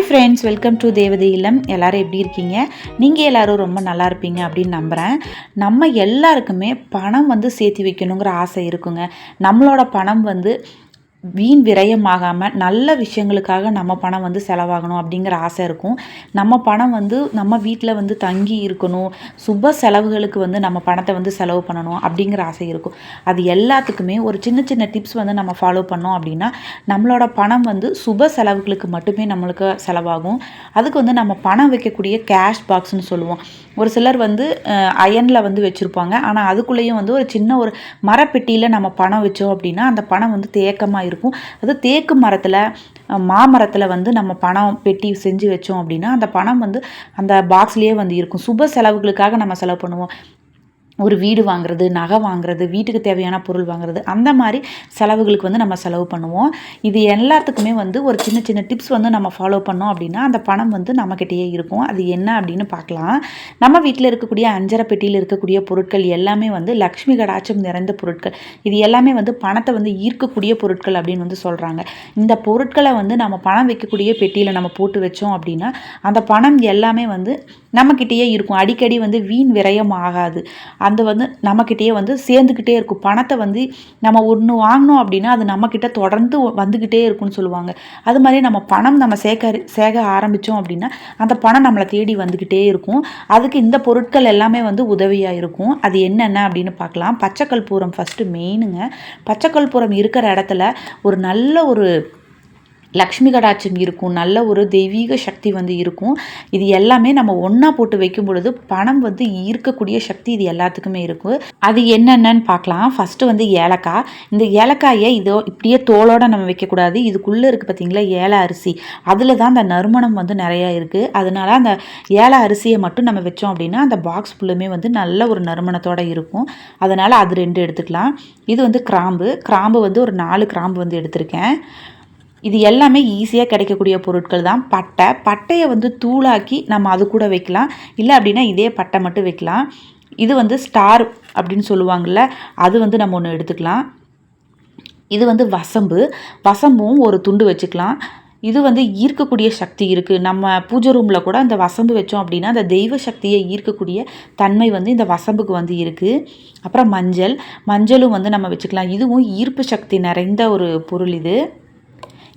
Hi friends welcome to தேவதை இல்லம் எல்லோரும் எப்படி இருக்கீங்க? நீங்கள் எல்லோரும் ரொம்ப நல்லா இருப்பீங்க அப்படின்னு நம்புகிறேன் நம்ம எல்லாருக்குமே பணம் வந்து சேர்த்து வைக்கணுங்கிற ஆசை இருக்குங்க. நம்மளோட பணம் வந்து வீண் விரயமாகாமல் நல்ல விஷயங்களுக்காக நம்ம பணம் வந்து செலவாகணும் அப்படிங்கிற ஆசை இருக்கும். நம்ம பணம் வந்து நம்ம வீட்டில் வந்து தங்கி இருக்கணும். சுப செலவுகளுக்கு வந்து நம்ம பணத்தை வந்து செலவு பண்ணணும் அப்படிங்கிற ஆசை இருக்கும். அது எல்லாத்துக்குமே ஒரு சின்ன சின்ன டிப்ஸ் வந்து நம்ம ஃபாலோ பண்ணோம் அப்படின்னா நம்மளோட பணம் வந்து சுப செலவுகளுக்கு மட்டுமே நம்மளுக்கு செலவாகும். அதுக்கு வந்து நம்ம பணம் வைக்கக்கூடிய கேஷ் பாக்ஸ்னு சொல்லுவோம். ஒரு சிலர் வந்து அயனில் வந்து வச்சுருப்பாங்க. ஆனால் அதுக்குள்ளேயும் வந்து ஒரு சின்ன ஒரு மரப்பெட்டியில் நம்ம பணம் வச்சோம் அப்படின்னா அந்த பணம் வந்து தேக்கமாக இருக்கும். அது தேக்கு மரத்தில் மாமரத்தில் வந்து நம்ம பணம் பெட்டி செஞ்சு வச்சோம் அப்படின்னா அந்த பணம் வந்து அந்த பாக்ஸ்லேயே வந்து இருக்கும். சுப செலவுகளுக்காக நம்ம செலவு பண்ணுவோம். ஒரு வீடு வாங்குறது நகை வாங்குறது வீட்டுக்கு தேவையான பொருள் வாங்குறது அந்த மாதிரி செலவுகளுக்கு வந்து நம்ம செலவு பண்ணுவோம். இது எல்லாத்துக்குமே வந்து ஒரு சின்ன சின்ன டிப்ஸ் வந்து நம்ம ஃபாலோ பண்ணோம் அப்படின்னா அந்த பணம் வந்து நம்மக்கிட்டேயே இருக்கும். அது என்ன அப்படின்னு பார்க்கலாம். நம்ம வீட்டில் இருக்கக்கூடிய அஞ்சரை பெட்டியில் இருக்கக்கூடிய பொருட்கள் எல்லாமே வந்து லக்ஷ்மி கடாட்சம் நிறைந்த பொருட்கள். இது எல்லாமே வந்து பணத்தை வந்து ஈர்க்கக்கூடிய பொருட்கள் அப்படின்னு வந்து சொல்கிறாங்க இந்த பொருட்களை வந்து நம்ம பணம் வைக்கக்கூடிய பெட்டியில் நம்ம போட்டு வச்சோம் அப்படின்னா அந்த பணம் எல்லாமே வந்து நம்மக்கிட்டேயே இருக்கும். அடிக்கடி வந்து வீண் விரயம் ஆகாது. அந்த வந்து நம்மக்கிட்டேயே வந்து சேர்ந்துக்கிட்டே இருக்கும். பணத்தை வந்து நம்ம ஒன்று வாங்கினோம் அப்படின்னா அது நம்மக்கிட்ட தொடர்ந்து வந்துக்கிட்டே இருக்கும்னு சொல்லுவாங்க. அது மாதிரி நம்ம பணம் நம்ம சேர்க்க சேர்க்க ஆரம்பித்தோம் அப்படின்னா அந்த பணம் நம்மளை தேடி வந்துக்கிட்டே இருக்கும். அதுக்கு இந்த பொருட்கள் எல்லாமே வந்து உதவியாக இருக்கும். அது என்னென்ன அப்படின்னு பார்க்கலாம். பச்சைக்கல்பூரம் ஃபஸ்ட்டு மெயினுங்க பச்சைக்கல்பூரம் இருக்கிற இடத்துல ஒரு நல்ல ஒரு லக்ஷ்மி கடாட்சம் இருக்கும். நல்ல ஒரு தெய்வீக சக்தி வந்து இருக்கும். இது எல்லாமே நம்ம ஒன்றா போட்டு வைக்கும் பொழுது பணம் வந்து ஈர்க்கக்கூடிய சக்தி இது எல்லாத்துக்குமே இருக்கும் அது என்னென்னு பார்க்கலாம். ஃபஸ்ட்டு வந்து ஏலக்காய். இந்த ஏலக்காயை இதோ இப்படியே தோலோடு நம்ம வைக்கக்கூடாது. இதுக்குள்ளே இருக்குது பார்த்தீங்களா? ஏல அரிசி. அதில் தான் அந்த நறுமணம் வந்து நிறையா இருக்குது அதனால் அந்த ஏல அரிசியை மட்டும் நம்ம வச்சோம் அப்படின்னா அந்த பாக்ஸ் ஃபுல்லுமே வந்து நல்ல ஒரு நறுமணத்தோடு இருக்கும். அதனால் அது ரெண்டு எடுத்துக்கலாம். இது வந்து கிராம்பு. கிராம்பு வந்து ஒரு நாலு கிராம்பு வந்து எடுத்திருக்கேன். இது எல்லாமே ஈஸியாக கிடைக்கக்கூடிய பொருட்கள் தான். பட்டை. பட்டையை வந்து தூளாக்கி நம்ம அது கூட வைக்கலாம். இல்லை அப்படின்னா இதே பட்டை மட்டும் வைக்கலாம். இது வந்து ஸ்டார் அப்படின்னு சொல்லுவாங்கள்ல அது வந்து நம்ம ஒன்று எடுத்துக்கலாம். இது வந்து வசம்பு. வசம்பும் ஒரு துண்டு வச்சுக்கலாம். இது வந்து ஈர்க்கக்கூடிய சக்தி இருக்குது நம்ம பூஜை ரூமில் கூட அந்த வசம்பு வச்சோம் அப்படின்னா அந்த தெய்வ சக்தியை ஈர்க்கக்கூடிய தன்மை வந்து இந்த வசம்புக்கு வந்து இருக்குது அப்புறம் மஞ்சள். மஞ்சளும் வந்து நம்ம வச்சுக்கலாம். இதுவும் ஈர்ப்பு சக்தி நிறைந்த ஒரு பொருள் இது.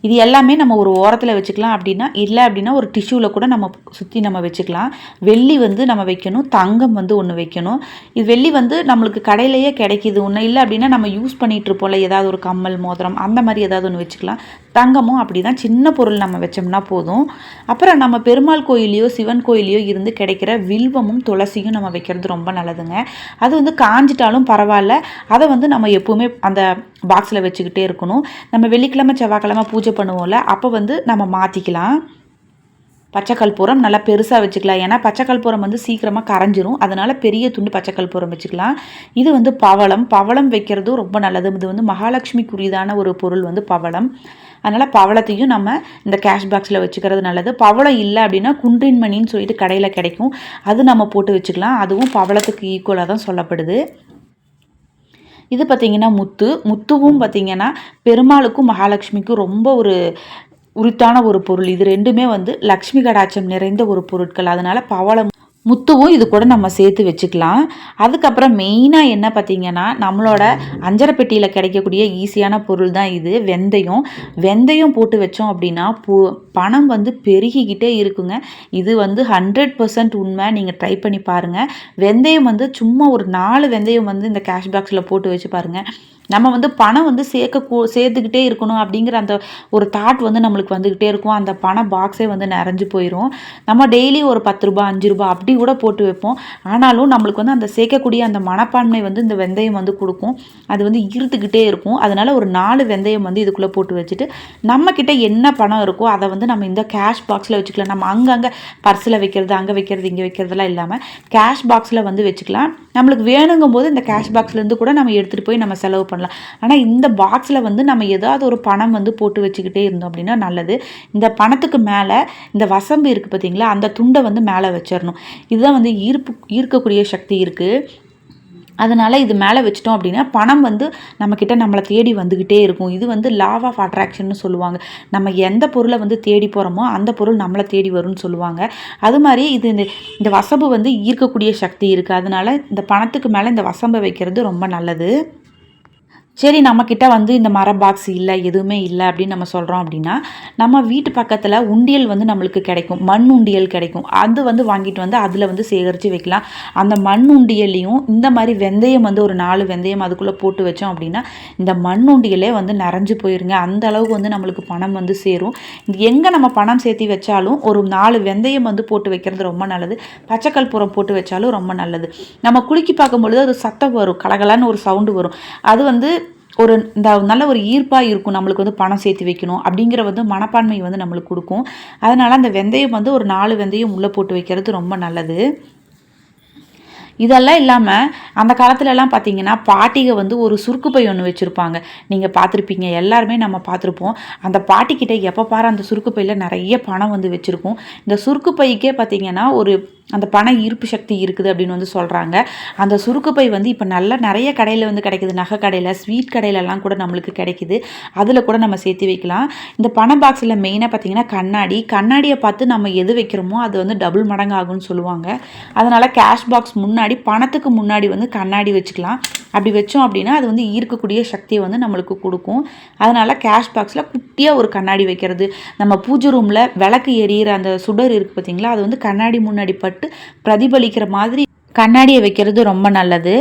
இது எல்லாமே நம்ம ஒரு ஓரத்தில் வச்சுக்கலாம் அப்படின்னா இல்லை அப்படின்னா ஒரு டிஷ்யூவில் கூட நம்ம சுற்றி நம்ம வச்சுக்கலாம். வெள்ளி வந்து நம்ம வைக்கணும் தங்கம் வந்து ஒன்று வைக்கணும். இது வெள்ளி வந்து நம்மளுக்கு கடையிலேயே கிடைக்கிது ஒன்று இல்லை அப்படின்னா நம்ம யூஸ் பண்ணிகிட்டு இருப்போம்ல ஏதாவது ஒரு கம்மல் மோதிரம் அந்த மாதிரி ஏதாவது ஒன்று வச்சுக்கலாம். தங்கமும் அப்படி தான் சின்ன பொருள் நம்ம வச்சோம்னா போதும். அப்புறம் நம்ம பெருமாள் கோயிலையோ சிவன் கோயிலையோ இருந்து கிடைக்கிற வில்வமும் துளசியும் நம்ம வைக்கிறது ரொம்ப நல்லதுங்க. அது வந்து காஞ்சிட்டாலும் பரவாயில்ல. அதை வந்து நம்ம எப்போவுமே அந்த பாக்ஸில் வச்சுக்கிட்டே இருக்கணும். நம்ம வெள்ளிக்கிழமை செவ்வாய்க்கிழமை பூஜை பண்ணுவோம்ல அப்போ வந்து நம்ம மாற்றிக்கலாம் பச்சை கற்பூரம் நல்லா பெருசாக வச்சுக்கலாம். ஏன்னா பச்சை கற்பூரம் வந்து சீக்கிரமாக கரைஞ்சிரும். அதனால் பெரிய துண்டு பச்சை கற்பூரம் வச்சுக்கலாம். இது வந்து பவளம். பவளம் வைக்கிறதும் ரொம்ப நல்லது. இது வந்து மகாலட்சுமிக்குரியதான ஒரு பொருள் வந்து பவளம். அதனால் பவளத்தையும் நம்ம இந்த கேஷ் பாக்ஸில் வச்சுக்கிறது நல்லது. பவளம் இல்லை அப்படின்னா குன்றின் மணின்னு சொல்லிட்டு கடையில் கிடைக்கும். அது நம்ம போட்டு வச்சுக்கலாம். அதுவும் பவளத்துக்கு ஈக்குவலாக தான் சொல்லப்படுது. இது பார்த்திங்கன்னா முத்து. முத்துவும் பார்த்திங்கன்னா பெருமாளுக்கும் மகாலட்சுமிக்கும் ரொம்ப ஒரு உரித்தான ஒரு பொருள். இது ரெண்டுமே வந்து லக்ஷ்மி கடாட்சம் நிறைந்த ஒரு பொருட்கள். அதனால் பவளம் முத்துவும் இது கூட நம்ம சேர்த்து வச்சுக்கலாம். அதுக்கப்புறம் மெயினாக என்ன பார்த்திங்கன்னா நம்மளோட அஞ்சரை பெட்டியில் கிடைக்கக்கூடிய ஈஸியான பொருள் தான் இது வெந்தயம். வெந்தயம் போட்டு வச்சோம் அப்படின்னா பு பணம் வந்து பெருகிக்கிட்டே இருக்குங்க. இது வந்து ஹண்ட்ரட் பர்சன்ட் உண்மை. நீங்கள் ட்ரை பண்ணி பாருங்கள் வெந்தயம் வந்து சும்மா ஒரு நாலு வெந்தயம் வந்து இந்த கேஷ் பாக்ஸில் போட்டு வச்சு பாருங்கள் நம்ம வந்து பணம் வந்து சேர்க்க சேர்த்துக்கிட்டே இருக்கணும் அப்படிங்கிற அந்த ஒரு தாட் வந்து நம்மளுக்கு வந்துக்கிட்டே இருக்கும். அந்த பண பாக்ஸே வந்து நிறைஞ்சு போயிடும் நம்ம டெய்லி ஒரு பத்து ரூபா அஞ்சு ரூபா அப்படி கூட போட்டு வைப்போம். ஆனாலும் நம்மளுக்கு வந்து அந்த சேர்க்கக்கூடிய அந்த மனப்பான்மை வந்து இந்த வெந்தயம் வந்து கொடுக்கும். அது வந்து ஈர்த்துக்கிட்டே இருக்கும். அதனால் ஒரு நாலு வெந்தயம் வந்து இதுக்குள்ளே போட்டு வச்சுட்டு நம்மக்கிட்ட என்ன பணம் இருக்கோ அதை வந்து நம்ம இந்த கேஷ் பாக்ஸில் வச்சுக்கலாம். நம்ம அங்கங்கே பர்ஸில் வைக்கிறது அங்கே வைக்கிறது இங்கே வைக்கிறதுலாம் இல்லாமல் கேஷ் பாக்ஸில் வந்து வச்சுக்கலாம். நம்மளுக்கு வேணுங்கும் போது இந்த கேஷ் பாக்ஸ்லேருந்து கூட நம்ம எடுத்துகிட்டு போய் நம்ம செலவு பண்ணலாம். ஆனால் இந்த பாக்ஸில் வந்து நம்ம ஏதாவது ஒரு பணம் வந்து போட்டு வச்சுக்கிட்டே இருந்தோம் அப்படின்னா நல்லது. இந்த பணத்துக்கு மேலே இந்த வசம்பு இருக்குது பார்த்தீங்களா அந்த துண்டை வந்து மேலே வச்சிடணும் இதுதான் வந்து ஈர்ப்பு ஈர்க்கக்கூடிய சக்தி இருக்குது அதனால் இது மேலே வச்சிட்டோம் அப்படின்னா பணம் வந்து நம்மக்கிட்ட நம்மளை தேடி வந்துக்கிட்டே இருக்கும். இது வந்து லாவ் ஆஃப் அட்ராக்ஷன்னு சொல்லுவாங்க. நம்ம எந்த பொருளை வந்து தேடி போகிறோமோ அந்த பொருள் நம்மளை தேடி வரும்னு சொல்லுவாங்க. அது மாதிரி இது இந்த இந்த வசம்பு வந்து ஈர்க்கக்கூடிய சக்தி இருக்குது அதனால் இந்த பணத்துக்கு மேலே இந்த வசம்பை வைக்கிறது ரொம்ப நல்லது. சரி நம்மக்கிட்ட வந்து இந்த மர பாக்ஸ் இல்லை எதுவுமே இல்லை அப்படின்னு நம்ம சொல்கிறோம் அப்படின்னா நம்ம வீட்டு பக்கத்தில் உண்டியல் வந்து நம்மளுக்கு கிடைக்கும். மண் உண்டியல் கிடைக்கும். அது வந்து வாங்கிட்டு வந்து அதில் வந்து சேகரித்து வைக்கலாம். அந்த மண் உண்டியல்லையும் இந்த மாதிரி வெந்தயம் வந்து ஒரு நாலு வெந்தயம் அதுக்குள்ளே போட்டு வச்சோம் அப்படின்னா இந்த மண் உண்டியலே வந்து நிறைஞ்சு போயிருங்க. அந்த அளவுக்கு வந்து நம்மளுக்கு பணம் வந்து சேரும். எங்கே நம்ம பணம் சேர்த்து வச்சாலும் ஒரு நாலு வெந்தயம் வந்து போட்டு வைக்கிறது ரொம்ப நல்லது. பச்சைக்கல்புரம் போட்டு வச்சாலும் ரொம்ப நல்லது. நம்ம குலுக்கி பார்க்கும்பொழுது அது சத்தம் வரும். கலகலான்னு ஒரு சவுண்டு வரும். அது வந்து ஒரு இந்த நல்ல ஒரு ஈர்ப்பாக இருக்கும். நம்மளுக்கு வந்து பணம் சேர்த்து வைக்கணும். அப்படிங்கிற வந்து மனப்பான்மை வந்து நம்மளுக்கு கொடுக்கும். அதனால் அந்த வெந்தயம் வந்து ஒரு நாலு வெந்தயம் உள்ளே போட்டு வைக்கிறது ரொம்ப நல்லது. இதெல்லாம் இல்லாமல் அந்த காலத்துலலாம் பார்த்தீங்கன்னா பாட்டிக வந்து ஒரு சுருக்கு பை ஒன்று வச்சுருப்பாங்க. நீங்கள் பார்த்துருப்பீங்க எல்லாருமே நம்ம பார்த்துருப்போம் அந்த பாட்டிக்கிட்ட எப்போ பாரு அந்த சுருக்கு பையில் நிறைய பணம் வந்து வச்சுருக்கோம். இந்த சுருக்கு பைக்கே பார்த்தீங்கன்னா ஒரு அந்த பண ஈர்ப்பு சக்தி இருக்குது அப்படின்னு வந்து சொல்கிறாங்க அந்த சுருக்கு பை வந்து இப்போ நல்லா நிறைய கடையில் வந்து கிடைக்குது. நகை கடையில் ஸ்வீட் கடையிலலாம் கூட நம்மளுக்கு கிடைக்குது. அதில் கூட நம்ம சேர்த்து வைக்கலாம். இந்த பண பாக்ஸில் மெயினாக பார்த்தீங்கன்னா கண்ணாடி. கண்ணாடியை பார்த்து நம்ம எது வைக்கிறோமோ அது வந்து டபுள் மடங்கு ஆகும்னு சொல்லுவாங்க. அதனால் கேஷ் பாக்ஸ் முன்னாடி பணத்துக்கு முன்னாடி வந்து கண்ணாடி வச்சுக்கலாம். அப்படி வச்சோம் அப்படின்னா அது வந்து ஈர்க்கக்கூடிய சக்தியை வந்து நம்மளுக்கு கொடுக்கும். அதனால் கேஷ் பாக்ஸில் குட்டியாக ஒரு கண்ணாடி வைக்கிறது. நம்ம பூஜை ரூமில் விளக்கு எரியிற அந்த சுடர் இருக்குது பார்த்தீங்களா அது வந்து கண்ணாடி முன்னாடி பட்டு பிரதிபலிக்கிற மாதிரி கண்ணாடியை வைக்கிறது ரொம்ப நல்லது.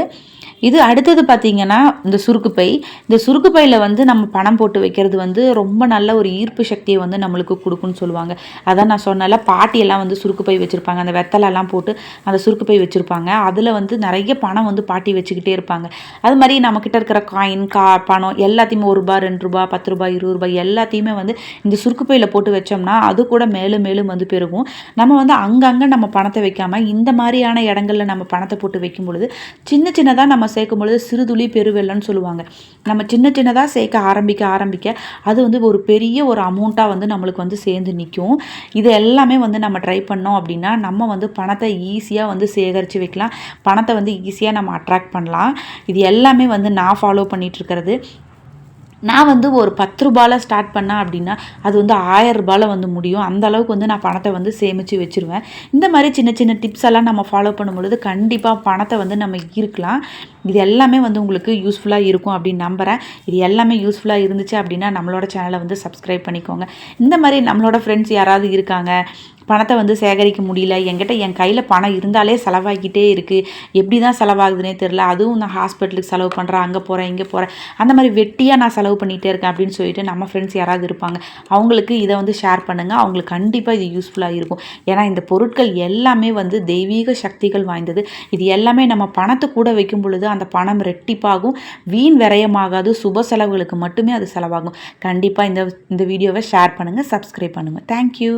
இது அடுத்தது பார்த்திங்கன்னா இந்த சுருக்கு பை. இந்த சுருக்கு பையில் வந்து நம்ம பணம் போட்டு வைக்கிறது வந்து ரொம்ப நல்ல ஒரு ஈர்ப்பு சக்தியை வந்து நம்மளுக்கு கொடுக்குன்னு சொல்லுவாங்க. அதான் நான் சொன்னால பாட்டியெல்லாம் வந்து சுருக்கு பை வச்சுருப்பாங்க. அந்த வெத்தலெல்லாம் போட்டு அந்த சுருக்கு பை வச்சுருப்பாங்க. அதில் வந்து நிறைய பணம் வந்து பாட்டி வச்சுக்கிட்டே இருப்பாங்க. அது மாதிரி நம்மக்கிட்ட இருக்கிற காயின் கா பணம் எல்லாத்தையுமே ஒரு ரூபா ரெண்டு ரூபா பத்து ரூபாய் இருபது ரூபாய் எல்லாத்தையுமே வந்து இந்த சுருக்கு பையில் போட்டு வச்சோம்னா அது கூட மேலும் மேலும் வந்து பெருகும். நம்ம வந்து அங்கங்கே நம்ம பணத்தை வைக்காமல் இந்த மாதிரியான இடங்களில் நம்ம பணத்தை போட்டு வைக்கும் பொழுது சின்ன சின்னதாக நம்ம சேர்க்கும் பொழுது சிறுதுளி பெருவெள்ளம்னு சொல்லுவாங்க. நம்ம சின்ன சின்னதாக சேர்க்க ஆரம்பிக்க ஆரம்பிக்க அது வந்து ஒரு பெரிய ஒரு அமௌண்ட்டாக வந்து நம்மளுக்கு வந்து சேர்ந்து நிற்கும் இது எல்லாமே வந்து நம்ம ட்ரை பண்ணோம் அப்படின்னா நம்ம வந்து பணத்தை ஈஸியாக வந்து சேகரித்து வைக்கலாம். பணத்தை வந்து ஈஸியாக நம்ம அட்ராக்ட் பண்ணலாம். இது எல்லாமே வந்து நான் ஃபாலோ பண்ணிகிட்ருக்கிறது நான் வந்து ஒரு பத்து ரூபாயில் ஸ்டார்ட் பண்ணேன் அப்படின்னா அது வந்து ஆயிரம் ரூபாயில் வந்து முடியும். அந்த அளவுக்கு வந்து நான் பணத்தை வந்து சேமித்து வச்சுருவேன். இந்த மாதிரி சின்ன சின்ன டிப்ஸ் எல்லாம் நம்ம ஃபாலோ பண்ணும்பொழுது கண்டிப்பாக பணத்தை வந்து நம்ம ஈர்க்கலாம். இது எல்லாமே வந்து உங்களுக்கு யூஸ்ஃபுல்லாக இருக்கும் அப்படின்னு நம்புகிறேன் இது எல்லாமே யூஸ்ஃபுல்லாக இருந்துச்சு அப்படின்னா நம்மளோட சேனலை வந்து சப்ஸ்கிரைப் பண்ணிக்கோங்க. இந்த மாதிரி நம்மளோட ஃப்ரெண்ட்ஸ் யாராவது இருக்காங்க பணத்தை வந்து சேகரிக்க முடியல. என்கிட்ட என் கையில் பணம் இருந்தாலே செலவாகிக்கிட்டே இருக்குது எப்படி தான் செலவாகுதுன்னே தெரில அதுவும் நான் ஹாஸ்பிட்டலுக்கு செலவு பண்ணுறேன் அங்கே போகிறேன் இங்கே போகிறேன் அந்த மாதிரி வெட்டியாக நான் செலவு பண்ணிகிட்டே இருக்கேன் அப்படின்னு சொல்லிட்டு நம்ம ஃப்ரெண்ட்ஸ் யாராவது இருப்பாங்க. அவங்களுக்கு இதை வந்து ஷேர் பண்ணுங்கள் அவங்களுக்கு கண்டிப்பாக இது யூஸ்ஃபுல்லாக இருக்கும். ஏன்னா இந்த பொருட்கள் எல்லாமே வந்து தெய்வீக சக்திகள் வாய்ந்தது. இது எல்லாமே நம்ம பணத்தை கூட வைக்கும் பொழுது அந்த பணம் ரெட்டிப்பாகும். வீண் விரயமாகாது. சுப செலவுகளுக்கு மட்டுமே அது செலவாகும். கண்டிப்பாக இந்த இந்த வீடியோவை ஷேர் பண்ணுங்கள் சப்ஸ்கிரைப் பண்ணுங்கள் தேங்க்யூ